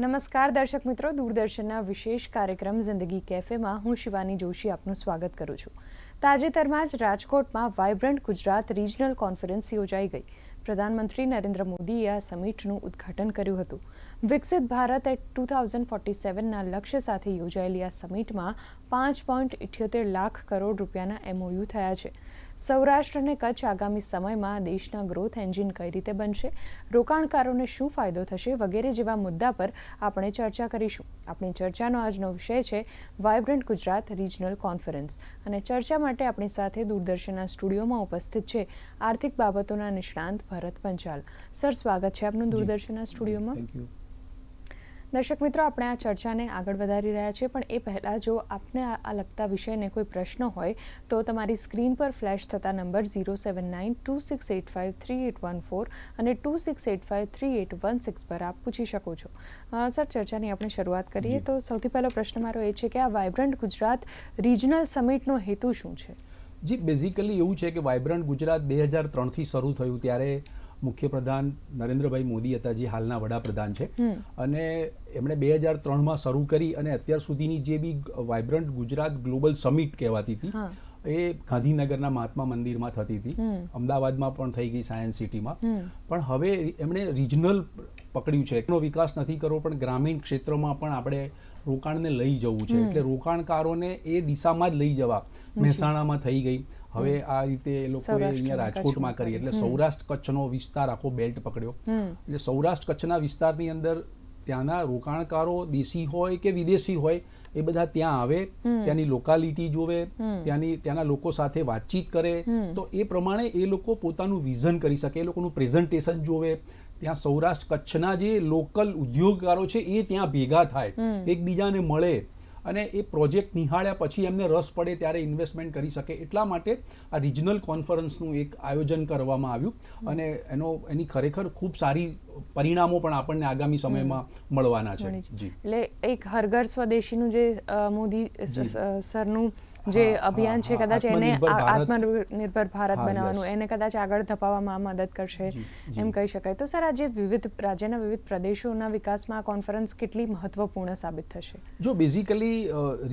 નમસ્કાર દર્શક મિત્રો, દૂરદર્શનના વિશેષ કાર્યક્રમ જિંદગી કેફેમાં હું શિવાની જોશી આપનું સ્વાગત કરું છું. તાજેતરમાં જ રાજકોટમાં વાઇબ્રન્ટ ગુજરાત રિજનલ કોન્ફરન્સ યોજાઈ ગઈ. પ્રધાનમંત્રી નરેન્દ્ર મોદીએ આ સમિટનું ઉદ્ઘાટન કર્યું હતું. વિકસિત Bharat at two thousand forty સેવનના લક્ષ્ય સાથે યોજાયેલી આ સમિટમાં પાંચ પોઈન્ટ ઇઠ્યોતેર લાખ કરોડ રૂપિયાના એમઓયુ થયા છે. સૌરાષ્ટ્ર અને કચ્છ આગામી સમયમાં દેશના ગ્રોથ એન્જિન કઈ રીતે બનશે રોકાણકારોને શું ફાયદો થશે વગેરે જેવા મુદ્દા પર આપણે ચર્ચા કરીશું. આપણી ચર્ચાનો આજનો વિષય છે વાઇબ્રન્ટ ગુજરાત રિજનલ કોન્ફરન્સ અને ચર્ચા માટે આપણી સાથે દૂરદર્શનના સ્ટુડિયોમાં ઉપસ્થિત છે આર્થિક બાબતોના નિષ્ણાંત ભરત પંચાલ. સર સ્વાગત છે આપનું દૂરદર્શનના સ્ટુડિયોમાં. થેન્ક યુ દર્શક મિત્રો આપણે આ ચર્ચાને આગળ વધારી રહ્યા છીએ પણ એ પહેલાં જો આપને આ લગતા વિષયને કોઈ પ્રશ્ન હોય તો તમારી સ્ક્રીન પર ફ્લેશ થતા number zero seven nine two six eight five three eight one four અને two six eight five three eight one six પર આપ પૂછી શકો છો. સર ચર્ચાની આપણે શરૂઆત કરીએ તો સૌથી પહેલો પ્રશ્ન મારો એ છે કે આ વાઇબ્રન્ટ ગુજરાત રિજનલ સમિટનો હેતુ શું છે? જી બેઝિકલી એવું છે કે વાઇબ્રન્ટ ગુજરાત બે હજાર ત્રણથી શરૂ થયું ત્યારે મુખ્યપ્રધાન નરેન્દ્રભાઈ મોદી હતા જે હાલના વડાપ્રધાન છે. અને એમણે બે હજાર ત્રણમાં શરૂ કરી અને અત્યાર સુધીની જે બી વાઇબ્રન્ટ ગુજરાત ગ્લોબલ સમિટ કહેવાતી હતી એ ગાંધીનગરના મહાત્મા મંદિરમાં થતી હતી. અમદાવાદમાં પણ થઈ ગઈ સાયન્સ સિટીમાં. પણ હવે એમણે રિજનલ પકડ્યું છે. એનો વિકાસ નથી કરવો પણ ગ્રામીણ ક્ષેત્રમાં પણ આપણે રોકાણને લઈ જવું છે. એટલે રોકાણકારોને એ દિશામાં જ લઈ જવા મહેસાણામાં થઈ ગઈ. હવે આ રીતે એ લોકોએ અહીંયા રાજકોટમાં કરી. એટલે સૌરાષ્ટ્ર કચ્છનો વિસ્તાર આખો બેલ્ટ પકડ્યો. એટલે સૌરાષ્ટ્ર કચ્છના વિસ્તારની અંદર ત્યાંના રોકાણકારો દેશી હોય કે વિદેશી હોય એ બધા ત્યાં આવે ત્યાંની લોકાલિટી જોવે. ત્યાંની ત્યાંના લોકો સાથે વાતચીત કરે. તો એ પ્રમાણે એ લોકો પોતાનું વિઝન કરી શકે એ લોકોનું પ્રેઝન્ટેશન જોવે. ત્યાં સૌરાષ્ટ્ર કચ્છના જે લોકલ ઉદ્યોગકારો છે એ ત્યાં ભેગા થાય. એકબીજાને મળે. અને એ પ્રોજેક્ટ નિહાળ્યા પછી એમને રસ પડે ત્યારે ઇન્વેસ્ટમેન્ટ કરી શકે એટલા માટે આ રિજનલ કોન્ફરન્સનું એક આયોજન કરવામાં આવ્યું. અને એનો, એની ખરેખર ખૂબ સારી પરિણામો પણ આપણને આગામી સમયમાં મળવાના છે. એટલે એક હરઘર સ્વદેશીનું જે મોદી સરનું જે અભિયાન છે કદાચ એને આત્મનિર્ભર ભારત. બનાવવાનું એને કદાચ આગળ ધપાવવામાં મદદ કરશે. એમ કહી શકાય. તો સર આજે વિવિધ રાજ્યના વિવિધ પ્રદેશોના વિકાસમાં આ કોન્ફરન્સ કેટલી મહત્વપૂર્ણ સાબિત થશે? જો બેઝિકલી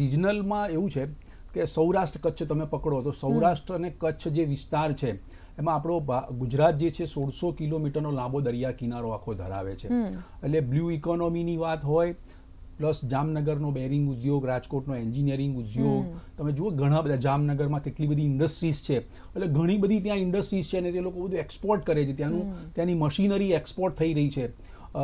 રિજનલમાં એવું છે કે સૌરાષ્ટ્ર કચ્છ તમે પકડો તો સૌરાષ્ટ્ર અને કચ્છ જે વિસ્તાર છે એમાં આપણો ગુજરાત જે છે સોળસો કિલોમીટરનો લાંબો દરિયા કિનારો આખો ધરાવે છે. એટલે બ્લુ ઇકોનોમીની વાત હોય પ્લસ જામનગરનો બેરિંગ ઉદ્યોગ રાજકોટનો એન્જિનિયરિંગ ઉદ્યોગ તમે જુઓ ઘણા બધા જામનગરમાં કેટલી બધી ઇન્ડસ્ટ્રીઝ છે. એટલે ઘણી બધી ત્યાં ઇન્ડસ્ટ્રીઝ છે અને તે લોકો બધું એક્સપોર્ટ કરે છે. ત્યાંનું ત્યાંની મશીનરી એક્સપોર્ટ થઈ રહી છે.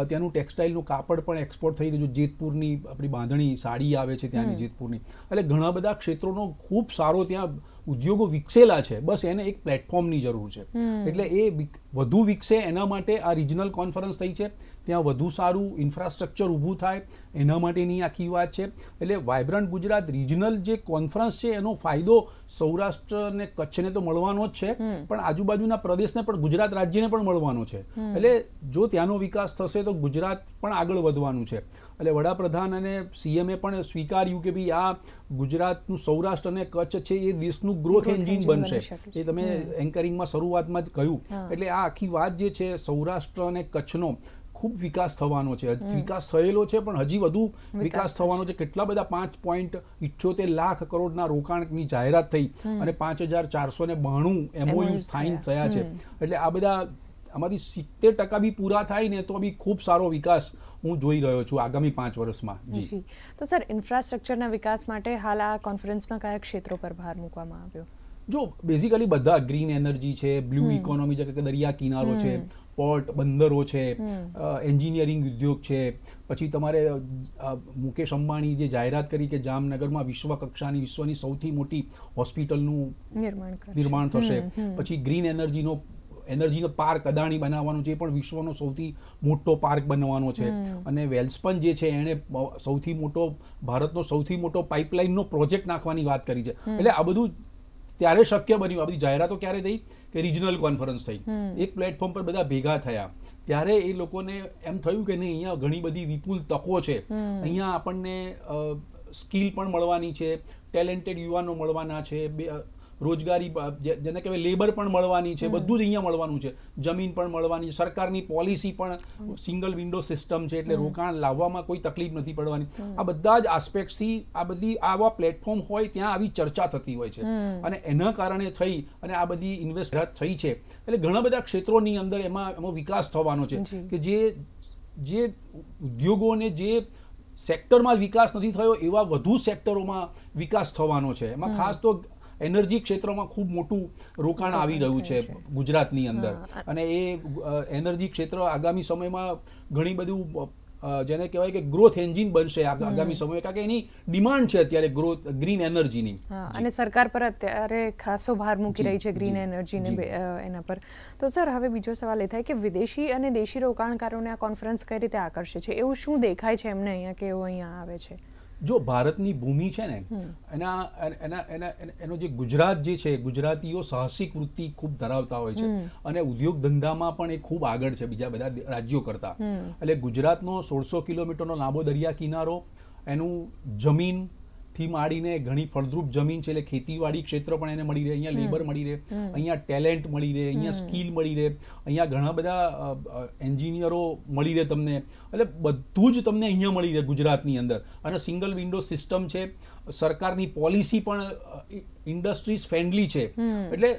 ત્યાંનું ટેક્સટાઇલનું કાપડ પણ એક્સપોર્ટ થઈ રહ્યું છે. જેતપુરની આપણી બાંધણી સાડી આવે છે ત્યાંની જેતપુરની. એટલે ઘણા બધા ક્ષેત્રોનો ખૂબ સારો ત્યાં ઉદ્યોગો વિકસેલા છે. બસ એને એક પ્લેટફોર્મની જરૂર છે. એટલે એ વધુ વિકસે એના માટે આ રિજનલ કોન્ફરન્સ થઈ છે. ત્યાં વધુ સારું ઇન્ફ્રાસ્ટ્રક્ચર ઊભું થાય એના માટેની આખી વાત છે. એટલે વાઇબ્રન્ટ ગુજરાત રિજનલ જે કોન્ફરન્સ છે એનો ફાયદો સૌરાષ્ટ્ર અને કચ્છને તો મળવાનો જ છે પણ આજુબાજુના પ્રદેશને પણ ગુજરાત રાજ્યને પણ મળવાનો છે. એટલે જો ત્યાંનો વિકાસ થશે તો ગુજરાત પણ આગળ વધવાનું છે. એટલે વડાપ્રધાન અને સીએમએ પણ સ્વીકાર્યું કે ભાઈ આ ગુજરાતનું સૌરાષ્ટ્ર અને કચ્છ છે એ દેશનું ગ્રોથ એન્જિન બનશે. એ તમે એન્કરિંગમાં શરૂઆતમાં જ કહ્યું. એટલે આ આખી વાત જે છે સૌરાષ્ટ્ર અને કચ્છનો ખૂબ વિકાસ થવાનો છે. વિકાસ થયેલો છે પણ હજી વધુ વિકાસ થવાનો છે. કેટલા બધા પાંચ પોઈન્ટ ઇઠ્યોતેર લાખ કરોડના રોકાણની જાહેરાત થઈ અને પાંચ હજાર ચારસો ને બાણું એમઓયુ સાઇન થયા. છે. એટલે આ બધા આમાંથી સિત્તેર ટકા બી પૂરા થાય ને તો બી ખૂબ સારો વિકાસ હું જોઈ રહ્યો છું આગામી પાંચ વર્ષમાં. જી. તો સર ઇન્ફ્રાસ્ટ્રક્ચરના વિકાસ માટે હાલ આ કોન્ફરન્સમાં કયા ક્ષેત્રો પર ભાર મૂકવામાં આવ્યો? જો બેઝિકલી બધા ગ્રીન એનર્જી છે બ્લુ ઇકોનોમી છે કે દરિયા કિનારો છે પોર્ટ બંદરો છે એન્જિનિયરિંગ ઉદ્યોગ છે પછી તમારે મુકેશ અંબાણી જે જાહેરાત કરી કે જામનગરમાં વિશ્વ કક્ષાની વિશ્વની સૌથી મોટી હોસ્પિટલનું નિર્માણ નિર્માણ થશે. પછી ગ્રીન એનર્જીનો એનર્જીનો પાર્ક અદાણી બનાવવાનો છે એ પણ વિશ્વનો સૌથી મોટો પાર્ક બનવાનો છે. અને વેલ્સપન જે છે એણે સૌથી મોટો ભારતનો સૌથી મોટો પાઇપલાઇનનો પ્રોજેક્ટ નાખવાની વાત કરી છે. એટલે આ બધું ત્યારે શક્ય બન્યું. આ બધી જાહેરાતો ક્યારે થઈ? કે રિજનલ કોન્ફરન્સ થઈ. એક પ્લેટફોર્મ પર બધા ભેગા થયા. ત્યારે એ લોકોને એમ થયું કે નહીં અહીંયા ઘણી બધી વિપુલ તકો છે. અહીંયા આપણને સ્કિલ પણ મળવાની છે. ટેલેન્ટેડ યુવાનો મળવાના છે. રોજગારી જેને કહેવાય લેબર પણ મળવાની છે બધું જ અહીંયા મળવાનું છે. જમીન પણ મળવાની છે. સરકારની પોલિસી પણ સિંગલ વિન્ડો સિસ્ટમ છે એટલે રોકાણ લાવવામાં કોઈ તકલીફ નથી પડવાની. આ બધા જ આસ્પેક્ટથી આ બધી આવા પ્લેટફોર્મ હોય ત્યાં આવી ચર્ચા થતી હોય છે. અને એના કારણે થઈ અને આ બધી ઇન્વેસ્ટ થઈ છે. એટલે ઘણા બધા ક્ષેત્રોની અંદર એમાં એમાં વિકાસ થવાનો છે કે જે જે ઉદ્યોગોને જે સેક્ટરમાં વિકાસ નથી થયો એવા વધુ સેક્ટરોમાં વિકાસ થવાનો છે. એમાં ખાસ તો એનર્જી ક્ષેત્રમાં ખૂબ મોટું રોકાણ આવી રહ્યું છે ગુજરાતની અંદર. અને એ એનર્જી ક્ષેત્ર આગામી સમયમાં ઘણી બધું જેને કહેવાય કે ગ્રોથ એન્જિન બનશે આગ- આગામી સમયે કારણ કે એની ડિમાન્ડ છે અત્યારે ગ્રોથ ગ્રીન એનર્જીની અને સરકાર પર અત્યારે ખાસો ભાર મૂકી રહી છે ગ્રીન એનર્જીને એના પર. તો સર હવે બીજો સવાલ એ થાય કે વિદેશી અને દેશી રોકાણકારોને આ કોન્ફરન્સ કઈ રીતે આકર્ષે છે? એવું શું દેખાય છે એમને અહીંયા કે એવો અહીંયા આવે છે? જો ભારતની ભૂમિ છે ને એના એના એના એના- જે ગુજરાત જે છે ગુજરાતીઓ સાહસિક વૃત્તિ ખૂબ ધરાવતા હોય છે. અને ઉદ્યોગ ધંધામાં પણ એ ખૂબ આગળ છે બીજા બધા રાજ્યો કરતા. એટલે ગુજરાતનો સોળસો કિલોમીટરનો લાંબો દરિયા કિનારો એનું જમીન થી માંડીને ઘણી ફળદ્રુપ જમીન છે એટલે ખેતીવાડી ક્ષેત્ર પણ એને મળી રહે અહીંયા લેબર મળી રહે અહીંયા ટેલેન્ટ મળી રહે અહીંયા સ્કિલ મળી રહે અહીંયા ઘણા બધા એન્જિનિયરો મળી રહે તમને. એટલે બધું જ તમને અહીંયા મળી રહે ગુજરાતની અંદર. અને સિંગલ વિન્ડો સિસ્ટમ છે સરકારની પોલિસી પણ ઇન્ડસ્ટ્રીઝ ફ્રેન્ડલી છે. એટલે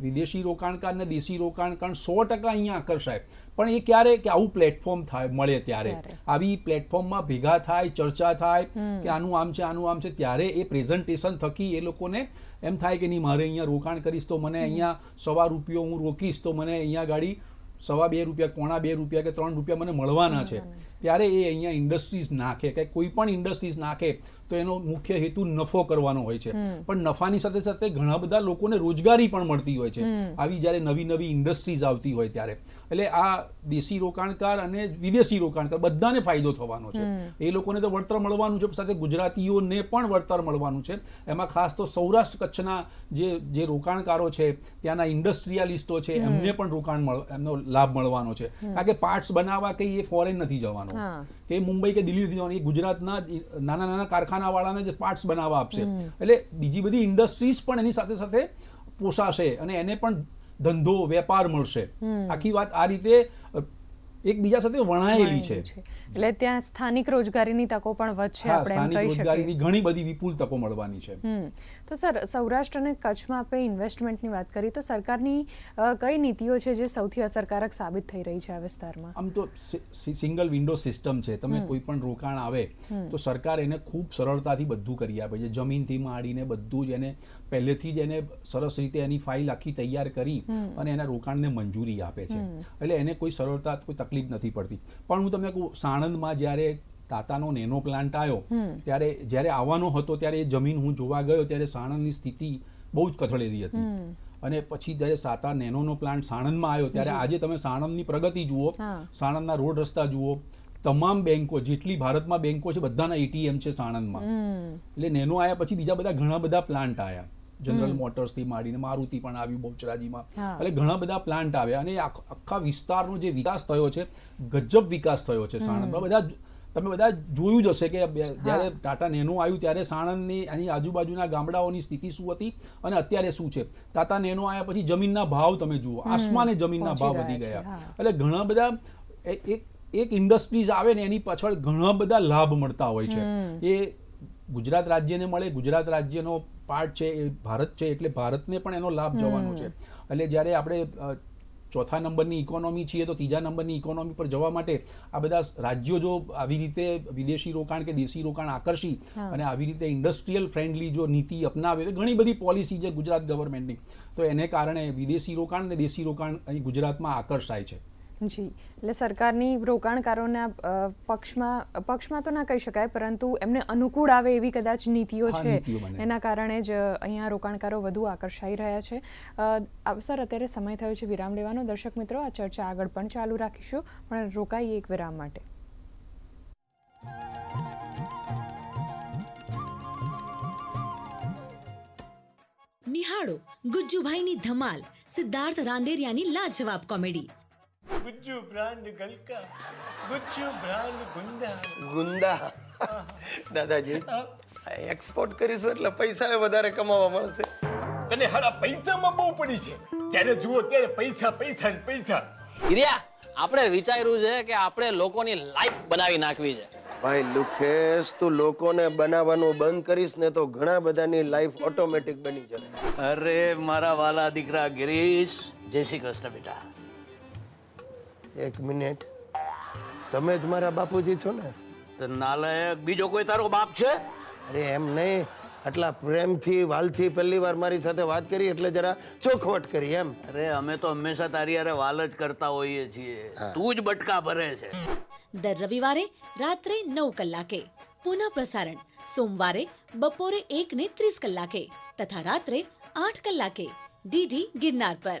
વિદેશી રોકાણકાર ને દેશી રોકાણકાર સો ટકા અહીંયા આકર્ષાય. પણ એ ક્યારે કે આવું પ્લેટફોર્મ થાય મળે ત્યારે. આવી પ્લેટફોર્મમાં ભેગા થાય ચર્ચા થાય કે આનું આમ છે આનું આમ છે ત્યારે એ પ્રેઝન્ટેશન થકી એ લોકોને એમ થાય કે નહીં મારે અહીંયા રોકાણ કરીશ તો મને અહીંયા સવા રૂપિયો હું રોકીશ તો મને અહીંયા ગાડી સવા બે રૂપિયા પોણા બે રૂપિયા કે ત્રણ રૂપિયા મને મળવાના છે. ત્યારે એ અહીંયા ઇન્ડસ્ટ્રીઝ નાખે કે કોઈ પણ ઇન્ડસ્ટ્રીઝ નાખે તો એનો મુખ્ય હેતુ નફો કરવાનો હોય છે. પણ નફાની સાથે સાથે ઘણા બધા લોકોને રોજગારી પણ મળતી હોય છે. આવી જ્યારે નવી નવી ઇન્ડસ્ટ્રીઝ આવતી હોય ત્યારે. એટલે આ દેશી રોકાણકાર અને વિદેશી રોકાણકાર બધાને ફાયદો થવાનો છે. એ લોકોને તો વળતર મળવાનું છે સાથે ગુજરાતીઓને પણ વળતર મળવાનું છે. એમાં ખાસ તો સૌરાષ્ટ્ર કચ્છના જે જે રોકાણકારો છે ત્યાંના ઇન્ડસ્ટ્રીયાલિસ્ટો છે એમને પણ રોકાણ એમનો લાભ મળવાનો છે. કારણ કે પાર્ટ્સ બનાવવા કંઈ એ ફોરેન નથી જવાનું. કે મુંબઈ કે દિલ્હીથી જવાની. ગુજરાતના નાના નાના કારખાનાવાળાને જે પાર્ટ્સ બનાવવા આપશે. એટલે બીજી બધી ઇન્ડસ્ટ્રીઝ પણ એની સાથે સાથે પોસાશે અને એને પણ ધંધો વેપાર મળશે. આખી વાત આ રીતે એકબીજા સાથે વણાયેલી છે. એટલે ત્યાં સ્થાનિક રોજગારીની તકો પણ વધશે આપણે સ્થાનિક કહી શકીએ. રોજગારીની ઘણી બધી વિપુલ તકો મળવાની છે. તો સર સૌરાષ્ટ્ર અને કચ્છમાં આપણે ઇન્વેસ્ટમેન્ટની વાત કરી તો સરકારની કઈ નીતિઓ છે જે સૌથી અસરકારક સાબિત થઈ રહી છે આ વિસ્તારમાં? આમ તો સિંગલ વિન્ડો સિસ્ટમ છે. તમે કોઈ પણ રોકાણ આવે તો સરકાર એને ખૂબ સરળતાથી બધું કરી આપે છે. જમીનથી માંડીને બધું જ એને પહેલેથી જ એને સરસ રીતે એની ફાઇલ આખી તૈયાર કરી અને એના રોકાણને મંજૂરી આપે છે. એટલે એને કોઈ સરળતા કોઈ તકલીફ નથી પડતી. પણ હું તમને કહું સાણંદમાં જ્યારે તાતાનો નેનો પ્લાન્ટ આવ્યો ત્યારે જ્યારે આવવાનો હતો ત્યારે એ જમીન હું જોવા ગયો ત્યારે સાણંદની સ્થિતિ બહુ જ કથળેલી હતી. અને પછી જ્યારે સાતા નેનોનો પ્લાન્ટ સાણંદમાં આવ્યો ત્યારે આજે તમે સાણંદની પ્રગતિ જુઓ. સાણંદના રોડ રસ્તા જુઓ તમામ બેંકો જેટલી ભારતમાં બેંકો છે બધાના એટીએમ છે સાણંદમાં. એટલે નેનો આવ્યા પછી બીજા બધા ઘણા બધા પ્લાન્ટ આવ્યા જનરલ મોટર્સથી માંડીને મારુતિ પણ આવ્યું બહુચરાજીમાં એટલે ઘણા બધા પ્લાન્ટ આવ્યા અને આખ- વિસ્તારનો જે વિકાસ થયો છે ગજબ વિકાસ થયો છે સાણંદમાં બધા તમે બધા જોયું જ હશે કે જ્યારે ટાટા નેનો આવ્યું ત્યારે સાણંદની એની આજુબાજુના ગામડાઓની સ્થિતિ શું હતી અને અત્યારે શું છે? ટાટા નેનો આવ્યા પછી જમીનના ભાવ તમે જુઓ. આસમાને જમીનના ભાવ વધી ગયા. એટલે ઘણા બધા એક એક ઇન્ડસ્ટ્રીઝ આવે ને એની પાછળ ઘણા બધા લાભ મળતા હોય છે. એ ગુજરાત રાજ્યને મળે ગુજરાત રાજ્યનો પાર્ટ છે એ ભારત છે એટલે ભારતને પણ એનો લાભ જવાનો છે. એટલે જ્યારે આપણે ચોથા નંબરની ઇકોનોમી છીએ તો ત્રીજા નંબરની ઇકોનોમી પર જવા માટે આ બધા રાજ્યો જો આવી રીતે વિદેશી રોકાણ કે દેશી રોકાણ આકર્ષી અને આવી રીતે ઇન્ડસ્ટ્રીયલ ફ્રેન્ડલી જો નીતિ અપનાવે તો ઘણી બધી પોલિસી છે ગુજરાત ગવર્મેન્ટની તો એને કારણે વિદેશી રોકાણ અને દેશી રોકાણ અહીં ગુજરાતમાં આકર્ષાય છે. જી. એટલે સરકારની રોકાણકારોના પક્ષમાં પક્ષમાં તો ના કહી શકાય પરંતુ એમને અનુકૂળ આવે એવી કદાચ નીતિઓ છે. એના કારણે જ અહીંયા રોકાણકારો વધુ આકર્ષાઈ રહ્યા છે. સર અત્યારે સમય થયો છે વિરામ લેવાનો. દર્શક મિત્રો આ ચર્ચા આગળ પણ ચાલુ રાખીશું. પણ રોકાઈએ એક વિરામ માટે. નિહાળો ગુજ્જુભાઈની ધમાલ સિદ્ધાર્થ રાંદેરિયાની લાજવાબ કોમેડી. ગુજ્જુ બ્રાન્ડ ગલકા ગુજ્જુ બ્રાન્ડ ગુંદા ગુંદા દાદાજી એક્સપોર્ટ કરીશું એટલે પૈસા વધારે કમાવા મળશે. તને હાડા પૈસામાં બહુ પડી છે. જ્યારે જુઓ ત્યારે પૈસા પૈસા ને પૈસા. હિરિયા આપણે વિચાર્યું છે કે આપણે લોકોની લાઈફ બનાવી નાખવી છે. ભાઈ લુખેશ તું લોકોને બનાવવાનું બંધ કરીશ ને તો ઘણા બધાની લાઈફ ઓટોમેટિક બની જશે. અરે મારા વાલા દીકરા ગિરીશ જય શ્રી કૃષ્ણ બેટા. એક મિનિટ. તમે જ મારા બાપુજી છો ને? તો નાલાયક બીજો કોઈ તારો બાપ છે? અરે એમ નહીં. આટલા પ્રેમથી વાલથી પહેલી વાર મારી સાથે વાત કરી એટલે જરા ચોખવટ કરી એમ. અરે અમે તો હંમેશા તારી અરે વાલ જ કરતા હોઈએ છીએ. તું જ બટકા ભરે છે. દર રવિવારે રાત્રે નવ કલાકે પુનઃ પ્રસારણ. સોમવારે બપોરે એક ને ત્રીસ કલાકે તથા રાત્રે આઠ કલાકે ડીડી ગિરનાર પર.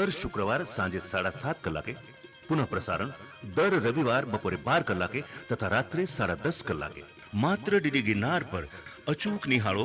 દર શુક્રવાર સાંજે સાડા સાત કલાકે, પુનઃ પ્રસારણ દર રવિવાર બપોરે બાર કલાકે તથા રાત્રે સાડા દસ કલાકે. માત્ર ડીડી ગિરનાર પર અચૂક નિહાળો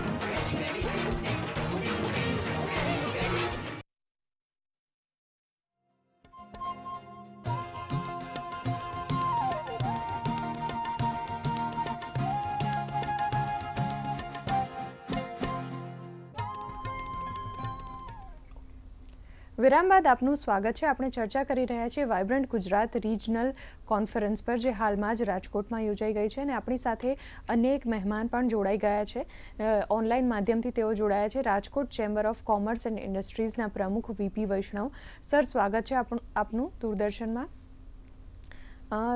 વિરામ બાદ આપનું સ્વાગત છે. આપણે ચર્ચા કરી રહ્યા છીએ વાઇબ્રન્ટ ગુજરાત રિજનલ કોન્ફરન્સ પર, જે હાલમાં જ રાજકોટમાં યોજાઈ ગઈ છે અને આપણી સાથે અનેક મહેમાન પણ જોડાઈ ગયા છે. ઓનલાઈન માધ્યમથી તેઓ જોડાયા છે. Rajkot chamber of commerce and ઇન્ડસ્ટ્રીઝના પ્રમુખ વીપી વૈષ્ણવ. સર, સ્વાગત છે આપણું, આપનું દૂરદર્શનમાં.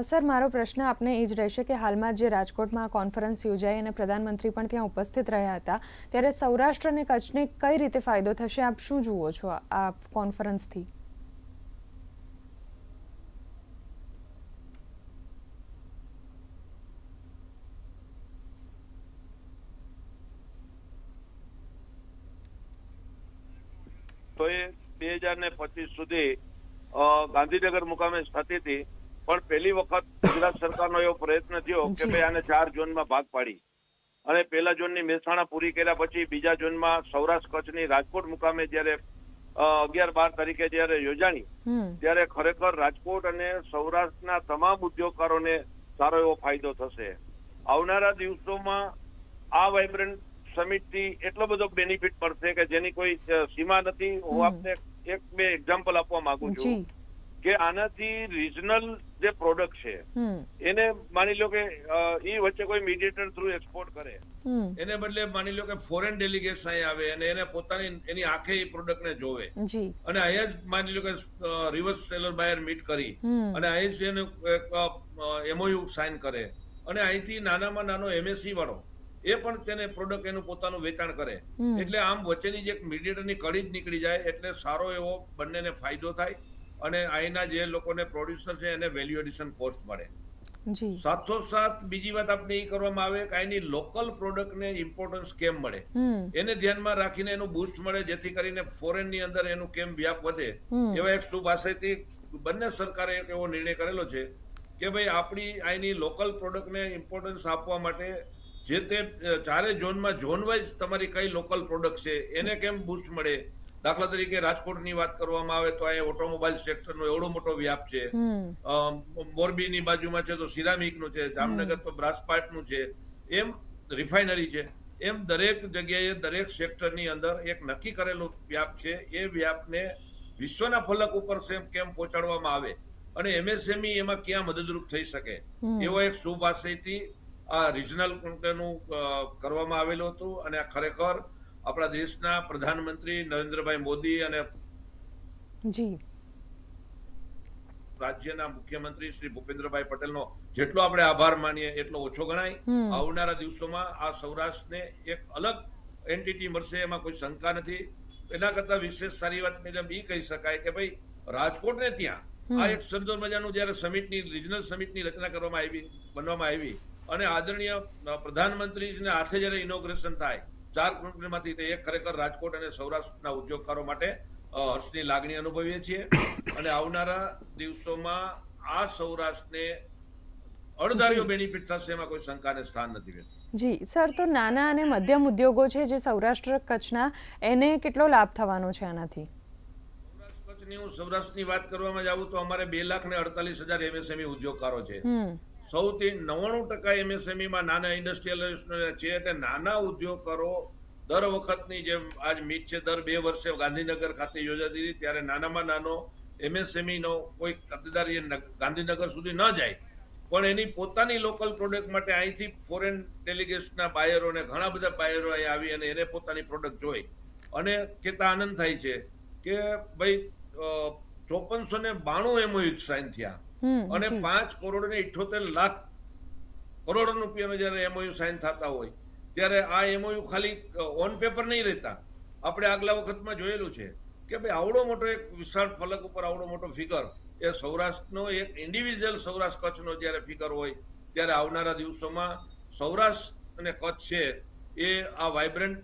સર, મારો પ્રશ્ન આપને એ જ રહેશે કે હાલમાં જે રાજકોટમાં કોન્ફરન્સ યોજાઈ અને પ્રધાનમંત્રી પણ ત્યાં ઉપસ્થિત રહ્યા હતા, ત્યારે સૌરાષ્ટ્ર અને કચ્છને કઈ રીતે ફાયદો થશે? આપ શું જુઓ છો આ- કોન્ફરન્સથી તો એ બે હજાર ને પચીસ સુધી ગાંધીનગર મુકામે થતી હતી. પણ પહેલી વખત ગુજરાત સરકારનો એવો પ્રયત્ન થયો કે ભાઈ આને ચાર ઝોનમાં ભાગ પાડી. અને પહેલા ઝોનની મહેસાણા પૂરી કર્યા પછી બીજા ઝોનમાં સૌરાષ્ટ્ર કચ્છની રાજકોટ મુકામે જ્યારે અગિયાર બાર તારીખે જ્યારે યોજાણી ત્યારે ખરેખર રાજકોટ અને સૌરાષ્ટ્રના તમામ ઉદ્યોગકારોને સારો એવો ફાયદો થશે. આવનારા દિવસોમાં આ વાઇબ્રન્ટ સમિટથી એટલો બધો બેનિફિટ પડશે કે જેની કોઈ સીમા નથી. હું આપને એક બે એક્ઝામ્પલ આપવા માંગુ છું. કે આનાથી રિજનલ જે પ્રોડક્ટ છે એને માની લો કે એ ઈ વચ્ચે કોઈ મીડિયેટર થ્રુ એક્સપોર્ટ કરે. એને બદલે માની લો કે ફોરેન ડેલિગેટ્સ અહીં આવે અને એને પોતાની એની આંખે એ પ્રોડક્ટને જોવે. અને અહીંયા જ માની લો કે રિવર્સ સેલર બાયર મીટ કરી. અને અહીં જ એનું એમઓયુ સાઇન કરે. અને અહીંથી નાનામાં નાનો એમએસસી વાળો એ પણ તેને પ્રોડક્ટ એનું પોતાનું વેચાણ કરે. એટલે આમ વચ્ચેની જે એક મીડિયેટરની કડી જ નીકળી જાય એટલે સારો એવો બંનેને ફાયદો થાય. અને અહીંના જે લોકોને પ્રોડ્યુસર છે એને વેલ્યુ એડિશન કોસ્ટ મળે. સાથોસાથ બીજી વાત આપણે એ કરવામાં આવે કે અહીંની લોકલ પ્રોડક્ટને ઇમ્પોર્ટન્સ કેમ મળે? એને ધ્યાનમાં રાખીને એનું બૂસ્ટ મળે જેથી કરીને ફોરેનની અંદર એનું કેમ વ્યાપ વધે. એવા એક સુભાષેથી બંને સરકારે એક એવો નિર્ણય કરેલો છે કે ભાઈ આપણી અહીંની લોકલ પ્રોડક્ટને ઇમ્પોર્ટન્સ આપવા માટે જે તે ચારે ઝોનમાં ઝોન વાઇઝ તમારી કઈ લોકલ પ્રોડક્ટ છે એને કેમ બૂસ્ટ મળે? દાખલા તરીકે રાજકોટની વાત કરવામાં આવે તો અહીંયા ઓટોમોબાઈલ સેક્ટરનો એવડો મોટો વ્યાપ છે. મોરબીની બાજુમાં છે તો સિરામિકનું છે જામનગર તો બ્રાસપાર્ટનું છે. એમ રિફાઇનરી છે. એમ દરેક જગ્યાએ દરેક સેક્ટરની અંદર એક નક્કી કરેલો વ્યાપ છે. એ વ્યાપને વિશ્વના ફલક ઉપર સેમ કેમ પહોંચાડવામાં આવે અને એમએસએમઈ એમાં ક્યાં મદદરૂપ થઈ શકે? એવો એક શુભ આશયથી આ રિજનલનું કરવામાં આવેલું હતું અને આ ખરેખર આપણા દેશના પ્રધાનમંત્રી નરેન્દ્રભાઈ મોદી અને જી. રાજ્યના મુખ્યમંત્રી શ્રી ભૂપેન્દ્રભાઈ પટેલનો જેટલો આપણે આભાર માનીએ એટલો ઓછો ગણાય. આવનારા દિવસોમાં આ સૌરાષ્ટ્રને એક અલગ એન્ટિટી મળશે એમાં કોઈ શંકા નથી. એના કરતા વિશેષ સારી વાત મેડમ એ કહી શકાય કે ભાઈ રાજકોટને ત્યાં આ એક સુંદર મજાનું જ્યારે સમિટની રિજનલ સમિટની રચના કરવામાં આવી બનવામાં આવી અને આદરણીય પ્રધાનમંત્રીને હાથે જ્યારે ઇનોગ્રેશન થાય ચાર કંપનીમાંથી એક ખરેખર રાજકોટ અને સૌરાષ્ટ્રના ઉદ્યોગકારો માટે હર્ષની લાગણી અનુભવીએ છીએ. અને આવનારા દિવસોમાં આ સૌરાષ્ટ્રને અણધાર્યો બેનિફિટ થશે એમાં કોઈ શંકાને સ્થાન નથી જી સર તો નાના અને મધ્યમ ઉદ્યોગો છે જે સૌરાષ્ટ્ર કચ્છના એને કેટલો લાભ થવાનો છે આનાથી? સૌરાષ્ટ્ર કચ્છની હું સૌરાષ્ટ્રની વાત કરવામાં જાઉં તો અમારે બે લાખ ને અડતાલીસ હજાર એમએસએમઈ ઉદ્યોગકારો છે. સૌથી નવ્વાણું ટકા એમએસએમઈમાં નાના ઇન્ડસ્ટ્રીયલિસ્ટ છે એટલે નાના ઉદ્યોગકારો દર વખતની જેમ આજ મીટ છે. દર બે વર્ષે ગાંધીનગર ખાતે યોજાતી હતી. ત્યારે નાનામાં નાનો એમએસએમઈનો કોઈ કદદાર એ ગાંધીનગર સુધી ન જાય. પણ એની પોતાની લોકલ પ્રોડક્ટ માટે અહીંથી ફોરેન ડેલિગેટ્સના બાયરોને ઘણા બધા બાયરો અહીં આવી અને એને પોતાની પ્રોડક્ટ જોઈ. અને કહેતા આનંદ થાય છે કે ભાઈ ચોપનસો ને બાણું એમઓયુ સાઇન થયા. અને પાંચ કરોડ ને ઇઠોતેર લાખ કરોડ રૂપિયાનો જ્યારે એમઓયુ સાઇન થતા હોય ત્યારે આ એમઓયુ ખાલી ઓન પેપર નહીં રહેતા આપણે આગલા વખતમાં જોયેલું છે કે ભાઈ આવડો મોટો એક વિશાળ ફલક ઉપર આવડો મોટો ફિગર એ સૌરાષ્ટ્રનો એક ઇન્ડિવિજ્યુઅલ સૌરાષ્ટ્ર કચ્છનો જ્યારે ફિગર હોય ત્યારે આવનારા દિવસોમાં સૌરાષ્ટ્ર અને કચ્છ છે એ આ વાઇબ્રન્ટ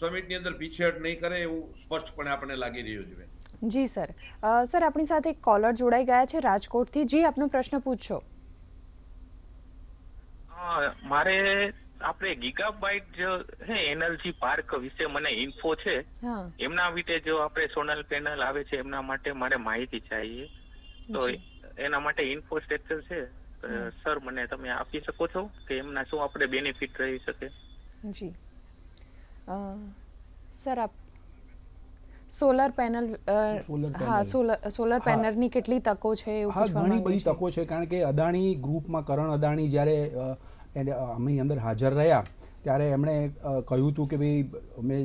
સમિટની અંદર પીછેહટ નહીં કરે એવું સ્પષ્ટપણે આપણને લાગી રહ્યું છે. જી સર અ, સર આપણી સાથે એક કોલર જોડાઈ ગયા છે રાજકોટથી જી આપનો પ્રશ્ન પૂછો હા, મારે આપણે ગીગાબાઇટ જો હે એનર્જી પાર્ક વિશે મને ઇન્ફો છે હા એમના વિશે જો આપણે સોનલ પેનલ આવે છે એમના માટે મારે માહિતી चाहिए તો જી. એના માટે ઇન્ફો સ્ટ્રક્ચર છે તો સર મને તમે આપી શકો છો કે એમના શું આપણે બેનિફિટ રહી શકે જી અ, સર આપ સોલર પેનલ હા. સોલર પેનલની કેટલી તકો છે એવું હા ઘણી બધી તકો છે કારણ કે અદાણી ગ્રુપમાં કરણ અદાણી જ્યારે અ, એને અ, અંદર હાજર રહ્યા ત્યારે એમણે કહ્યું હતું કે ભાઈ અમે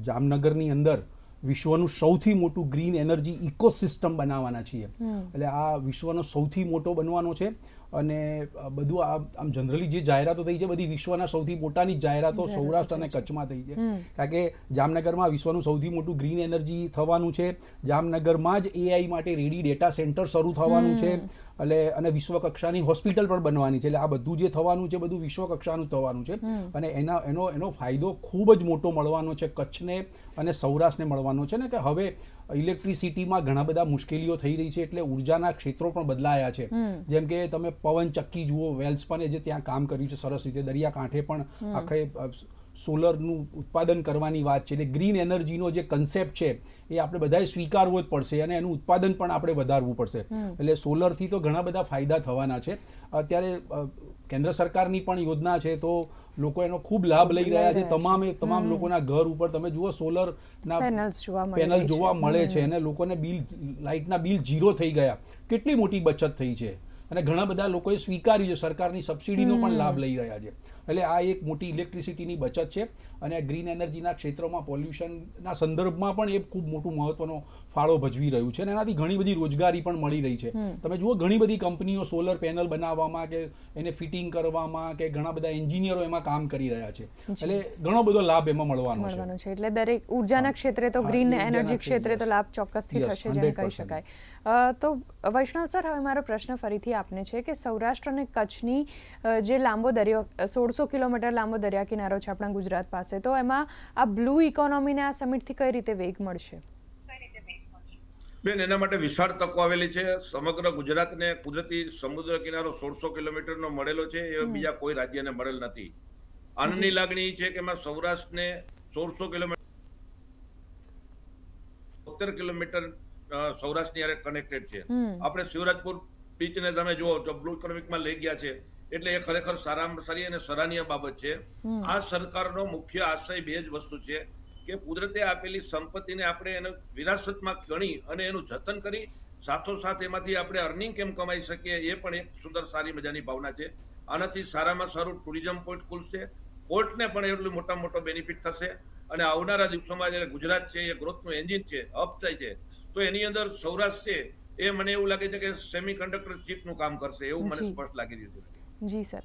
જામનગરની અંદર વિશ્વનું સૌથી મોટું ગ્રીન એનર્જી ઇકોસિસ્ટમ બનાવવાના છીએ. એટલે આ વિશ્વનો સૌથી મોટો બનવાનો છે. અને બધું આ આમ જનરલી જે જાહેરાતો થઈ છે બધી વિશ્વના સૌથી મોટાની જાહેરાતો સૌરાષ્ટ્ર અને કચ્છમાં થઈ છે. કારણ કે જામનગરમાં વિશ્વનું સૌથી મોટું ગ્રીન એનર્જી થવાનું છે. જામનગરમાં જ એઆઈ માટે રેડી ડેટા સેન્ટર શરૂ થવાનું છે. એટલે અને વિશ્વ કક્ષાની હોસ્પિટલ પણ બનવાની છે. એટલે આ બધું જે થવાનું છે બધું વિશ્વ કક્ષાનું થવાનું છે. અને એના એનો એનો ફાયદો ખૂબ જ મોટો મળવાનો છે કચ્છને અને સૌરાષ્ટ્રને મળવાનો છે. ને કે હવે ઇલેક્ટ્રિસિટીમાં ઘણા બધા મુશ્કેલીઓ થઈ રહી છે એટલે ઉર્જાના ક્ષેત્રો પણ બદલાયા છે. જેમ કે તમે પવન ચક્કી જુઓ વેલ્સ પણ જે ત્યાં કામ કર્યું છે સરસ રીતે દરિયાકાંઠે પણ આખે સોલરનું ઉત્પાદન કરવાની વાત છે. એટલે ગ્રીન એનર્જીનો જે કન્સેપ્ટ છે એ આપણે બધાએ સ્વીકારવો જ પડશે અને એનું ઉત્પાદન પણ આપણે વધારવું પડશે. એટલે સોલરથી તો ઘણા બધા ફાયદા થવાના છે. અત્યારે કેન્દ્ર સરકારની પણ યોજના છે તો લોકો એનો ખૂબ લાભ લઈ રહ્યા છે. તમામે તમામ લોકોના ઘર ઉપર તમે જુઓ સોલર ના પેનલ જોવા મળે છે. અને લોકોને બિલ લાઇટના બિલ ઝીરો થઈ ગયા. કેટલી મોટી બચત થઈ છે. અને ઘણા બધા લોકોએ સ્વીકાર્યું છે. સરકારની સબસિડીનો પણ લાભ લઈ રહ્યા છે. એટલે આ એક મોટી ઇલેક્ટ્રિસિટીની બચત છે અને ગ્રીન એનર્જીના ક્ષેત્રમાં પોલ્યુશનના સંદર્ભમાં પણ એ ખૂબ મોટું મહત્વનો ફાળો ભજવી રહ્યું છે અને એનાથી ઘણી બધી રોજગારી પણ મળી રહી છે. તમે જુઓ ઘણી બધી કંપનીઓ સોલર પેનલ બનાવવામાં કે એને ફિટિંગ કરવામાં કે ઘણા બધા એન્જિનિયરો એમાં કામ કરી રહ્યા છે. એટલે ઘણો બધો લાભ એમાં મળવાનો છે. એટલે દરેક ઉર્જાના ક્ષેત્રે તો ગ્રીન એનર્જી ક્ષેત્રે તો લાભ ચોક્કસથી થશે જેને કહી શકાય. તો વૈષ્ણવ સર હવે મારો પ્રશ્ન ફરીથી આપને છે કે સૌરાષ્ટ્ર અને કચ્છની જે લાંબો દરિયો સોળસો કિલોમીટર લાંબો દરિયા કિનારો છે આપણા ગુજરાત પાસે. તો એમાં આ બ્લુ ઇકોનોમીને આ સમિટથી કઈ રીતે વેગ મળશે? બેન એના માટે વિશાળ તકો આવેલી છે. સમગ્ર ગુજરાતને કુદરતી સમુદ્ર કિનારો સોળસો કિલોમીટરનો મળેલો છે. એ બીજા કોઈ રાજ્યને મળેલ નથી. આનંદની લાગણી છે કે એમાં સૌરાષ્ટ્રને સોળસો કિલોમીટર સત્તર કિલોમીટર સૌરાષ્ટ્રની યારે કનેક્ટેડ છે. આપણે શિવરાજપુર બીચને તમે જુઓ તો બ્લુ ઇકોનોમિકમાં લઈ ગયા છે એટલે એ ખરેખર સારામાં સારી અને સરાહનીય બાબત છે. આ સરકારનો મુખ્ય આશય બે જ વસ્તુ છે કે કુદરતે આપેલી સંપત્તિને આપણે એને વિરાસતમાં ગણી અને એનું જતન કરી સાથોસાથ એમાંથી આપણે અર્નિંગ કેમ કમાઈ શકીએ એ પણ એક સુંદર સારી મજાની ભાવના છે. આનાથી સારામાં સારું ટુરિઝમ પોઈન્ટ ખુલશે. પોર્ટને પણ એટલું મોટા મોટો બેનિફિટ થશે અને આવનારા દિવસોમાં જ્યારે ગુજરાત છે એ ગ્રોથનું એન્જિન છે અપ થાય છે તો એની અંદર સૌરાષ્ટ્ર છે એ મને એવું લાગે છે કે સેમી કન્ડક્ટર ચીપનું કામ કરશે એવું મને સ્પષ્ટ લાગી રહ્યું છે. જી સર.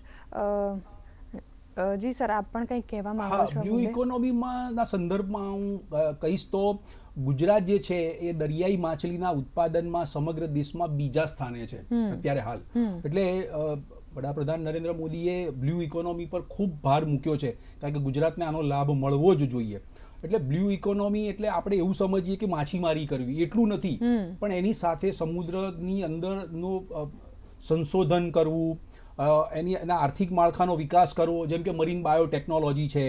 જી સર આપ પણ કંઈ કહેવા માંગો છો બ્લુ ઇકોનોમીમાં ના સંદર્ભમાં હું કહીશ તો ગુજરાત જે છે એ દરિયાઈ માછલીના ઉત્પાદનમાં સમગ્ર દેશમાં બીજા સ્થાને છે અત્યારે હાલ. એટલે વડાપ્રધાન નરેન્દ્ર મોદીએ બ્લુ ઇકોનોમી પર ખૂબ ભાર મૂક્યો છે કારણ કે ગુજરાતને આનો લાભ મળવો જ જોઈએ. એટલે બ્લુ ઇકોનોમી એટલે આપણે એવું સમજીએ કે માછીમારી કરવી એટલું નથી. પણ એની સાથે સમુદ્રની અંદરનું સંશોધન કરવું એની એના આર્થિક માળખાનો વિકાસ કરવો જેમ કે મરીન બાયોટેકનોલોજી છે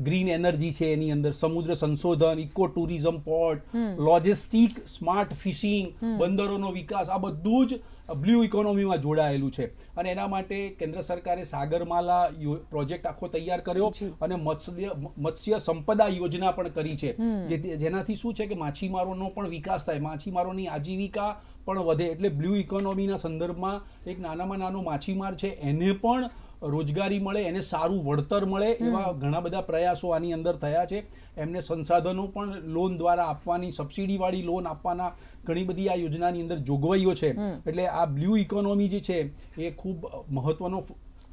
ગ્રીન એનર્જી છે એની અંદર સમુદ્ર સંશોધન eco tourism port logistic smart fishing બંદરોનો વિકાસ આ બધું જ બ્લુ ઇકોનોમીમાં જોડાયેલું છે. અને એના માટે કેન્દ્ર સરકારે સાગરમાલા પ્રોજેક્ટ આખો તૈયાર કર્યો અને મત્સ્ય મત્સ્ય સંપદા યોજના પણ કરી છે. જેનાથી શું છે કે માછીમારોનો પણ વિકાસ થાય. માછીમારોની આજીવિકા પણ વધે. એટલે બ્લુ ઇકોનોમીના સંદર્ભમાં એક નાનામાં નાનો માછીમાર છે. એને પણ રોજગારી મળે એને સારું વળતર મળે એવા ઘણા બધા પ્રયાસો આની અંદર થયા છે. એમને સંસાધનો પણ લોન દ્વારા આપવાની સબસિડીવાળી લોન આપવાના ઘણી બધી આ યોજનાની અંદર જોગવાઈઓ છે. એટલે આ બ્લુ ઇકોનોમી જે છે એ ખૂબ મહત્વનો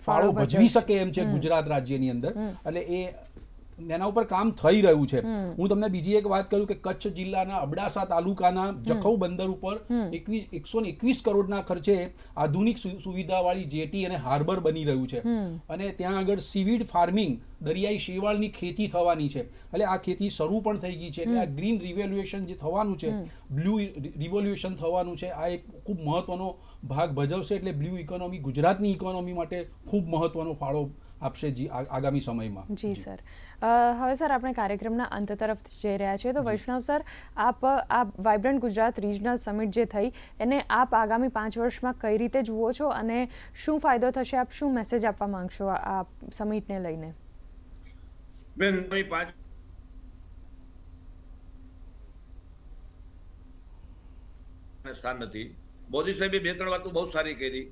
ફાળો ભજવી શકે એમ છે ગુજરાત રાજ્યની અંદર. એટલે એ એના ઉપર કામ થઈ રહ્યું છે. હું તમને બીજી એક વાત કરું કે કચ્છ જિલ્લાના અબડાસા તાલુકાના જખૌ બંદર ઉપર એકવીસ એકસો ને એકવીસ કરોડના ખર્ચે આધુનિક સુવિધાવાળી જેટી અને હાર્બર બની રહ્યું છે. અને ત્યાં આગળ સીવીડ ફાર્મિંગ દરિયાઈ શેવાળની ખેતી થવાની છે. એટલે આ ખેતી શરૂ પણ થઈ ગઈ છે. એટલે આ ગ્રીન રિવોલ્યુશન જે થવાનું છે બ્લુ રિવોલ્યુશન થવાનું છે આ એક ખૂબ મહત્વનો ભાગ ભજવશે. એટલે બ્લુ ઇકોનોમી ગુજરાતની ઇકોનોમી માટે ખૂબ મહત્વનો ફાળો આપશે જી આગામી સમયમાં. જી સર. હવે સર આપણે કાર્યક્રમના અંત તરફ જઈ રહ્યા છીએ. તો વૈષ્ણવ સર આપ આ વાઇબ્રન્ટ ગુજરાત રિજનલ સમિટ જે થઈ એને આપ આગામી પાંચ વર્ષમાં કઈ રીતે જુઓ છો અને શું ફાયદો થશે? આપ શું મેસેજ આપવા માંગશો આ સમિટને લઈને? બેન પાંચ સ્થાન નથી. મોદી સાહેબે બે ત્રણ વાતો બહુ સારી કરી.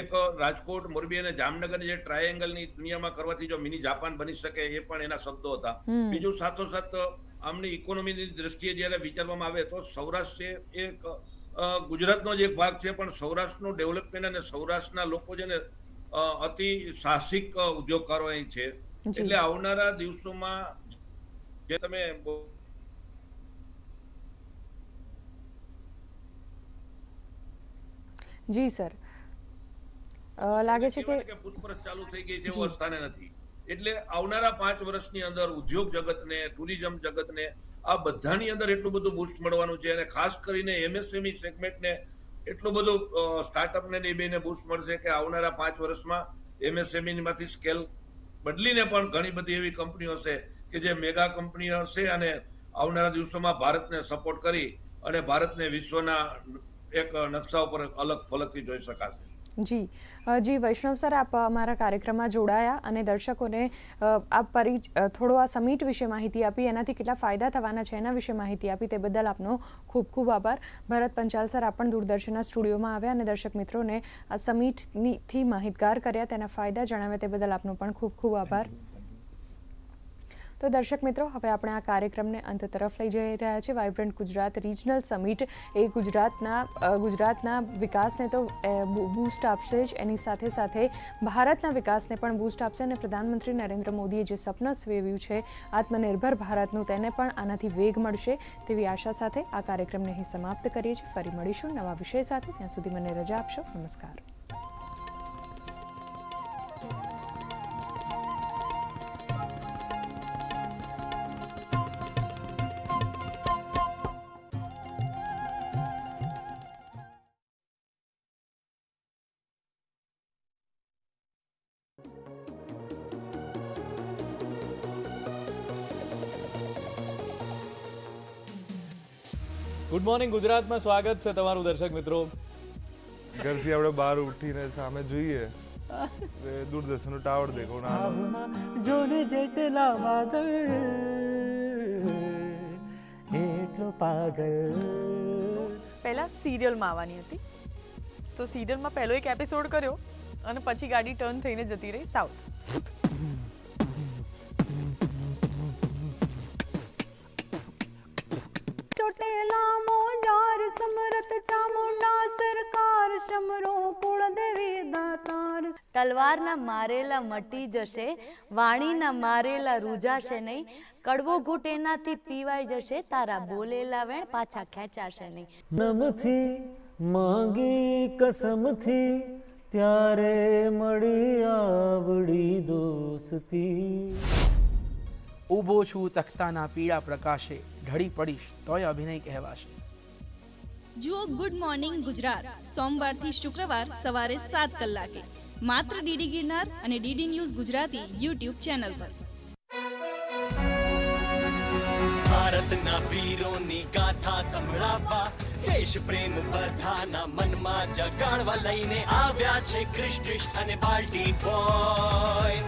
એક રાજકોટ મોરબી અને જામનગર જે ટ્રાયેંગલની દુનિયામાં કરવાથી જો મિની જાપાન બની શકે એ પણ એના શબ્દો હતા. બીજું સાથોસાથ આમની ઇકોનોમીની દ્રષ્ટિએ જ્યારે વિચારવામાં આવે તો સૌરાષ્ટ્ર છે એક ગુજરાતનો જ એક ભાગ છે પણ સૌરાષ્ટ્રનું ડેવલપમેન્ટ અને સૌરાષ્ટ્રના લોકો છે ને અતિ સાહસિક ઉદ્યોગકારો અહીં છે. એટલે આવનારા દિવસોમાં જે તમે જી, સર. લાગે છે કે પુષ્પરસ ચાલુ થઈ ગઈ છે એવું નથી. એટલે આવનારા પાંચ વર્ષની અંદર ઉદ્યોગ જગતને, ટુરિઝમ જગતને, આ બધાની અંદર એટલું બધું બુસ્ટ મળવાનું છે અને ખાસ કરીને એમએસએમઈ સેગમેન્ટને એટલું બધું સ્ટાર્ટઅપને ને બેને બુસ્ટ મળશે કે આવનારા પાંચ વર્ષમાં એમએસએમઈમાંથી સ્કેલ બદલીને પણ ઘણી બધી એવી કંપનીઓ છે કે જે મેગા કંપનીઓ હશે અને આવનારા દિવસોમાં ભારતને સપોર્ટ કરી અને ભારતને વિશ્વના એક નકશા ઉપર અલગ ફલકથી જોઈ શકાશે. જી. જી, વૈષ્ણવ સર, આપ અમારા કાર્યક્રમમાં જોડાયા અને દર્શકોને આપ પરી થોડો આ સમિટ વિશે માહિતી આપી, એનાથી કેટલા ફાયદા થવાના છે એના વિશે માહિતી આપી, તે બદલ આપનો ખૂબ ખૂબ આભાર. ભરત પંચાલ સર, આપ પણ દૂરદર્શનના સ્ટુડિયોમાં આવ્યા અને દર્શક મિત્રોને આ સમિટની થી માહિતગાર કર્યા, તેના ફાયદા જણાવ્યા, તે બદલ આપનો પણ ખૂબ ખૂબ આભાર. તો દર્શક મિત્રો, હવે આપણે આ કાર્યક્રમને અંત તરફ લઈ જઈ રહ્યા છીએ. વાઇબ્રન્ટ ગુજરાત રિજનલ સમિટ એ ગુજરાતના ગુજરાતના વિકાસને તો બૂસ્ટ આપશે જ. એની સાથે સાથે ભારતના વિકાસને પણ બૂસ્ટ આપશે અને પ્રધાનમંત્રી નરેન્દ્ર મોદીએ જે સપના સેવ્યું છે, આત્મનિર્ભર ભારતનું, તેને પણ આનાથી વેગ મળશે તેવી આશા સાથે આ કાર્યક્રમને અહીં સમાપ્ત કરીએ છીએ. ફરી મળીશું નવા વિષય સાથે. ત્યાં સુધી મને રજા આપશો. નમસ્કાર. ગુડ મોર્નિંગ ગુજરાતમાં સ્વાગત છે તમારું દર્શક મિત્રો. ઘરથી આપણે બહાર ઉઠીને સામે જોઈએ. દૂરદર્શન ટાવર દેખો જોને જેટલા વાદળ એટલો પાગલ. પહેલા સિરિયલમાં આવવાની હતી. તો સિરિયલમાં પહેલો એક એપિસોડ કર્યો અને પછી ગાડી ટર્ન થઈને જતી રહી સાઉથ ચોટેલા સમરત ચામુંડા સરકાર શમરો કુળ દેવી દાતાર તલવારના મારેલા મટી જશે વાણીના મારેલા રૂજાશે નહીં કડવો ઘૂટ એનાથી પીવાઈ જશે તારા બોલેલા વેણ પાછા ખેંચાશે નહીં. નમથી માંગી કસમથી ત્યારે મળી આવડી દોસ્તી. ઊભો છું તખતાના પીળા પ્રકાશે ઢળી પડીશ તોય અભિનય કહેવાશે. જુઓ, ગુડ મોર્નિંગ ગુજરાત. સોમવારથી શુક્રવાર સવારે સાત કલાકે. માત્ર ડીડી ગિરનાર અને DD news Gujarati YouTube channel પર. ભારતના વીરોની ગાથા સંભળાવવા, દેશ પ્રેમ બધાના મનમાં જગાડવા લઈને આવ્યા છે ક્રિશ અને પાર્ટી બોય